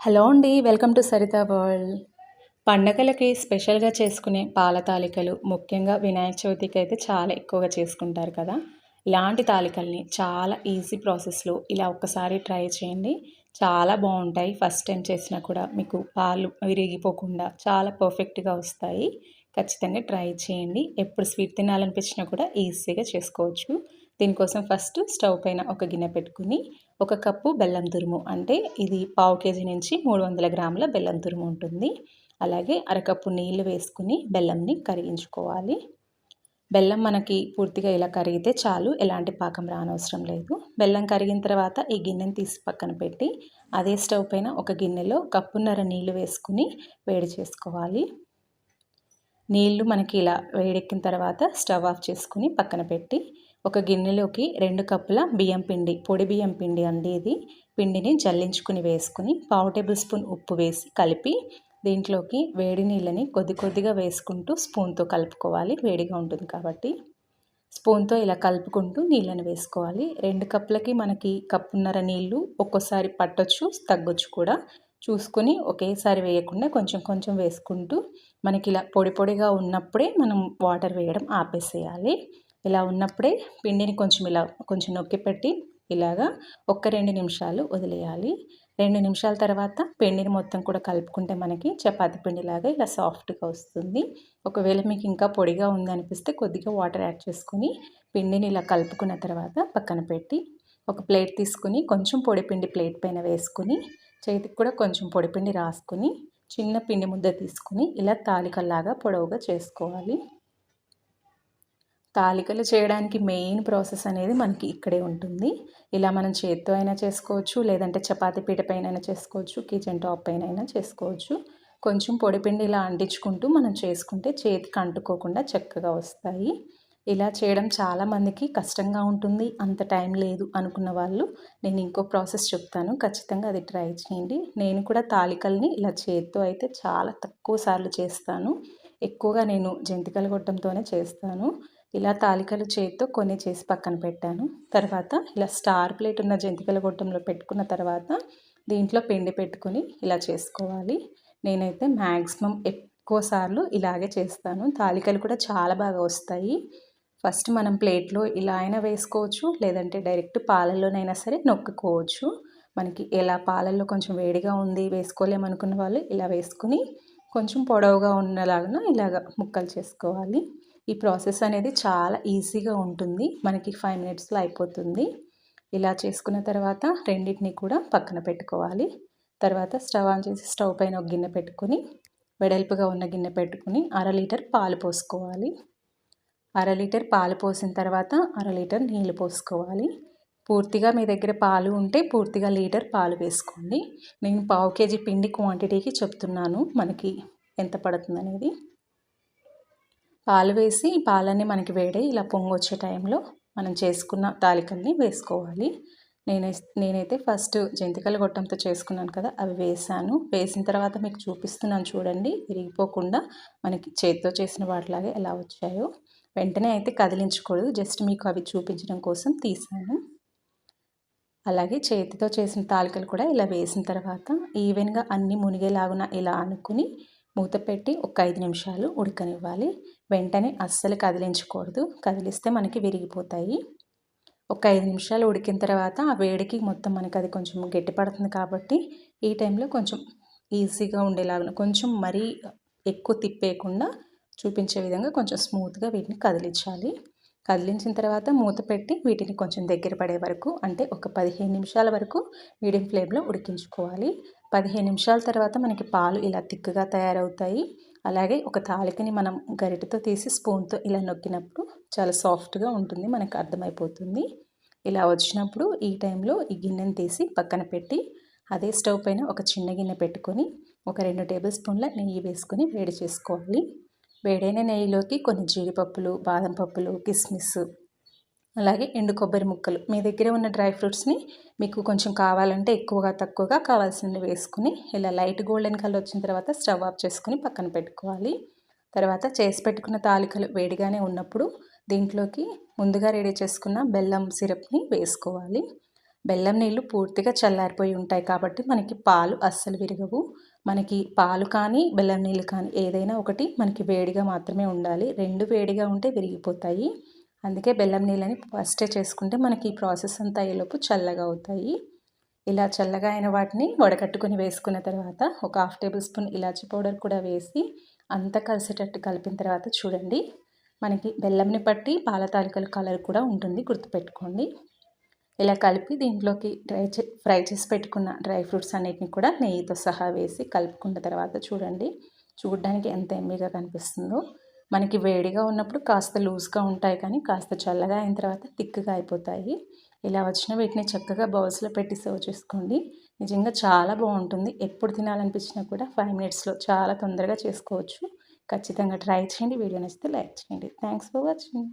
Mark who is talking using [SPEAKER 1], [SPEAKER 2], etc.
[SPEAKER 1] Hello అండి welcome to Saritha world. పండగలకి స్పెషల్గా చేసుకునే పాల తాలికలు ముఖ్యంగా వినాయక చవితికి అయితే చాలా ఎక్కువగా చేసుకుంటారు కదా. ఇలాంటి తాలికల్ని చాలా ఈజీ ప్రాసెస్లో ఇలా ఒక్కసారి ట్రై చేయండి. చాలా బాగుంటాయి. ఫస్ట్ టైం చేసినా కూడా మీకు పాలు విరిగిపోకుండా చాలా పర్ఫెక్ట్గా వస్తాయి. ఖచ్చితంగా ట్రై చేయండి. ఎప్పుడు స్వీట్ తినాలనిపించినా కూడా ఈజీగా చేసుకోవచ్చు. దీనికోసం ఫస్ట్ స్టవ్ పైన ఒక గిన్నె పెట్టుకుని ఒక కప్పు బెల్లం తురుము అంటే ఇది పావు కేజీ నుంచి మూడు వందల గ్రాముల బెల్లం తురుము ఉంటుంది. అలాగే అరకప్పు నీళ్ళు వేసుకుని బెల్లంని కరిగించుకోవాలి. బెల్లం మనకి పూర్తిగా ఇలా కరిగితే చాలు ఎలాంటి పాకం రానవసరం లేదు. బెల్లం కరిగిన తర్వాత ఈ గిన్నెని తీసి పక్కన పెట్టి అదే స్టవ్ పైన ఒక గిన్నెలో కప్పున్నర నీళ్ళు వేసుకుని వేడి చేసుకోవాలి. నీళ్ళు మనకి ఇలా వేడెక్కిన తర్వాత స్టవ్ ఆఫ్ చేసుకుని పక్కన పెట్టి ఒక గిన్నెలోకి రెండు కప్పుల బియ్యం పిండి పొడి బియ్యం పిండి అండి ఇది. పిండిని జల్లించుకుని వేసుకుని పావు టేబుల్ స్పూన్ ఉప్పు వేసి కలిపి దీంట్లోకి వేడి నీళ్ళని కొద్ది కొద్దిగా వేసుకుంటూ స్పూన్తో కలుపుకోవాలి. వేడిగా ఉంటుంది కాబట్టి స్పూన్తో ఇలా కలుపుకుంటూ నీళ్ళని వేసుకోవాలి. రెండు కప్పులకి మనకి కప్పున్నర నీళ్ళు ఒక్కోసారి పట్టొచ్చు తగ్గొచ్చు కూడా. చూసుకొని ఒకేసారి వేయకుండా కొంచెం కొంచెం వేసుకుంటూ మనకి ఇలా పొడి పొడిగా ఉన్నప్పుడే మనం వాటర్ వేయడం ఆపేసేయాలి. ఇలా ఉన్నప్పుడే పిండిని కొంచెం ఇలా కొంచెం నొక్కి పెట్టి ఇలాగా ఒక్క రెండు నిమిషాలు వదిలేయాలి. రెండు నిమిషాల తర్వాత పిండిని మొత్తం కూడా కలుపుకుంటే మనకి చపాతి పిండిలాగా ఇలా సాఫ్ట్గా వస్తుంది. ఒకవేళ మీకు ఇంకా పొడిగా ఉందనిపిస్తే కొద్దిగా వాటర్ యాడ్ చేసుకుని పిండిని ఇలా కలుపుకున్న తర్వాత పక్కన పెట్టి ఒక ప్లేట్ తీసుకుని కొంచెం పొడిపిండి ప్లేట్ పైన వేసుకుని చేతికి కూడా కొంచెం పొడిపిండి రాసుకుని చిన్న పిండి ముద్ద తీసుకుని ఇలా తాలికల్లాగా పొడవుగా చేసుకోవాలి. తాలికలు చేయడానికి మెయిన్ ప్రాసెస్ అనేది మనకి ఇక్కడే ఉంటుంది. ఇలా మనం చేత్తో అయినా చేసుకోవచ్చు లేదంటే చపాతీ పీట పైన చేసుకోవచ్చు కిచెన్ టాప్ పైన అయినా చేసుకోవచ్చు. కొంచెం పొడిపిండి ఇలా అంటించుకుంటూ మనం చేసుకుంటే చేతికి అంటుకోకుండా చక్కగా వస్తాయి. ఇలా చేయడం చాలామందికి కష్టంగా ఉంటుంది. అంత టైం లేదు అనుకున్న వాళ్ళు నేను ఇంకో ప్రాసెస్ చెప్తాను. ఖచ్చితంగా అది ట్రై చేయండి. నేను కూడా తాలికల్ని ఇలా చేత్తో అయితే చాలా తక్కువ సార్లు చేస్తాను. ఎక్కువగా నేను జంతికలు గొట్టంతోనే చేస్తాను. ఇలా తాలికలు చేతితో కొన్ని చేసి పక్కన పెట్టాను. తర్వాత ఇలా స్టార్ ప్లేట్ ఉన్న జంతికల గొట్టంలో పెట్టుకున్న తర్వాత దీంట్లో పిండి పెట్టుకొని ఇలా చేసుకోవాలి. నేనైతే మ్యాక్సిమం ఎక్కువసార్లు ఇలాగే చేస్తాను. తాలికలు కూడా చాలా బాగా వస్తాయి. ఫస్ట్ మనం ప్లేట్లో ఇలా అయినా వేసుకోవచ్చు లేదంటే డైరెక్ట్ పాలల్లోనైనా సరే నొక్కుకోవచ్చు. మనకి ఎలా పాలల్లో కొంచెం వేడిగా ఉంది వేసుకోలేమనుకున్న వాళ్ళు ఇలా వేసుకుని కొంచెం పొడవుగా ఉన్నలాగా ఇలాగ ముక్కలు చేసుకోవాలి. ఈ ప్రాసెస్ అనేది చాలా ఈజీగా ఉంటుంది. మనకి ఫైవ్ మినిట్స్లో అయిపోతుంది. ఇలా చేసుకున్న తర్వాత రెండింటిని కూడా పక్కన పెట్టుకోవాలి. తర్వాత స్టవ్ ఆన్ చేసి స్టవ్ పైన ఒక గిన్నె పెట్టుకొని వెడల్పుగా ఉన్న గిన్నె పెట్టుకుని అర లీటర్ పాలు పోసుకోవాలి. అర లీటర్ పాలు పోసిన తర్వాత అర లీటర్ నీళ్ళు పోసుకోవాలి. పూర్తిగా మీ దగ్గర పాలు ఉంటే పూర్తిగా లీటర్ పాలు వేసుకోండి. నేను పావు కేజీ పిండి క్వాంటిటీకి చెప్తున్నాను మనకి ఎంత పడుతుంది అనేది పాలు వేసి పాలన్నీ మనకి వేడే ఇలా పొంగు వచ్చే టైంలో మనం చేసుకున్న తాలికల్ని వేసుకోవాలి. నేనే నేనైతే ఫస్ట్ జంతికల గొట్టంతో చేసుకున్నాను కదా అవి వేసాను. వేసిన తర్వాత మీకు చూపిస్తున్నాను చూడండి విరిగిపోకుండా మనకి చేతితో చేసిన వాటిలాగే ఎలా వచ్చాయో. వెంటనే అయితే కదిలించకూడదు జస్ట్ మీకు అవి చూపించడం కోసం తీసాను. అలాగే చేతితో చేసిన తాలికలు కూడా ఇలా వేసిన తర్వాత ఈవెన్గా అన్నీ మునిగేలాగున ఇలా అనుకుని మూత పెట్టి ఒక ఐదు నిమిషాలు ఉడకనివ్వాలి. వెంటనే అస్సలు కదిలించకూడదు. కదిలిస్తే మనకి విరిగిపోతాయి. ఒక ఐదు నిమిషాలు ఉడికిన తర్వాత ఆ వేడికి మొత్తం మనకి అది కొంచెం గట్టి పడుతుంది కాబట్టి ఈ టైంలో కొంచెం ఈజీగా ఉండేలాగా కొంచెం మరీ ఎక్కువ తిప్పేయకుండా చూపించే విధంగా కొంచెం స్మూత్గా వీటిని కదిలించాలి. కదిలించిన తర్వాత మూత పెట్టి వీటిని కొంచెం దగ్గర పడే వరకు అంటే ఒక పదిహేను నిమిషాల వరకు మీడియం ఫ్లేమ్లో ఉడికించుకోవాలి. పదిహేను నిమిషాల తర్వాత మనకి పాలు ఇలా తిక్కుగా తయారవుతాయి. అలాగే ఒక తాలికని మనం గరిటతో తీసి స్పూన్తో ఇలా నొక్కినప్పుడు చాలా సాఫ్ట్గా ఉంటుంది మనకు అర్థమైపోతుంది. ఇలా వచ్చినప్పుడు ఈ టైంలో ఈ గిన్నెని తీసి పక్కన పెట్టి అదే స్టవ్ పైన ఒక చిన్న గిన్నె పెట్టుకొని ఒక రెండు టేబుల్ స్పూన్ల నెయ్యి వేసుకొని వేడి చేసుకోవాలి. వేడైన నెయ్యిలోకి కొన్ని జీడిపప్పులు బాదం పప్పులు కిస్మిస్ అలాగే ఎండు కొబ్బరి ముక్కలు. మీ దగ్గర ఉన్న డ్రై ఫ్రూట్స్ని మీకు కొంచెం కావాలంటే ఎక్కువగా తక్కువగా కావాల్సినవి వేసుకుని ఇలా లైట్ గోల్డెన్ కలర్ వచ్చిన తర్వాత స్టవ్ ఆఫ్ చేసుకుని పక్కన పెట్టుకోవాలి. తర్వాత చేసి పెట్టుకున్న తాలికలు వేడిగానే ఉన్నప్పుడు దీంట్లోకి ముందుగా రెడీ చేసుకున్న బెల్లం సిరప్ని వేసుకోవాలి. బెల్లం నీళ్ళు పూర్తిగా చల్లారిపోయి ఉంటాయి కాబట్టి మనకి పాలు అస్సలు విరగవు. మనకి పాలు కానీ బెల్లం నీళ్ళు కానీ ఏదైనా ఒకటి మనకి వేడిగా మాత్రమే ఉండాలి. రెండు వేడిగా ఉంటే విరిగిపోతాయి. అందుకే బెల్లం నీళ్ళని ఫస్టే చేసుకుంటే మనకి ఈ ప్రాసెస్ అంతా అయ్యేలోపు చల్లగా అవుతాయి. ఇలా చల్లగా అయిన వాటిని వడకట్టుకొని వేసుకున్న తర్వాత ఒక హాఫ్ టేబుల్ స్పూన్ ఇలాచి పౌడర్ కూడా వేసి అంతా కలిసేటట్టు కలిపిన తర్వాత చూడండి. మనకి బెల్లంని పట్టి పాల తాలికల కలర్ కూడా ఉంటుంది. గుర్తుపెట్టుకోండి. ఇలా కలిపి దీంట్లోకి డ్రై ఫ్రై చేసి పెట్టుకున్న డ్రై ఫ్రూట్స్ అన్నిటిని కూడా నెయ్యితో సహా వేసి కలుపుకున్న తర్వాత చూడండి. చూడడానికి ఎంత ఎమ్మిగా కనిపిస్తుందో. మనకి వేడిగా ఉన్నప్పుడు కాస్త లూజ్గా ఉంటాయి కానీ కాస్త చల్లగా అయిన తర్వాత థిక్గా అయిపోతాయి. ఇలా వచ్చిన వీటిని చక్కగా బౌల్స్లో పెట్టి సర్వ్ చేసుకోండి. నిజంగా చాలా బాగుంటుంది. ఎప్పుడు తినాలనిపించినా కూడా ఫైవ్ మినిట్స్లో చాలా తొందరగా చేసుకోవచ్చు. ఖచ్చితంగా ట్రై చేయండి. వీడియో నచ్చితే లైక్ చేయండి. Thanks for watching.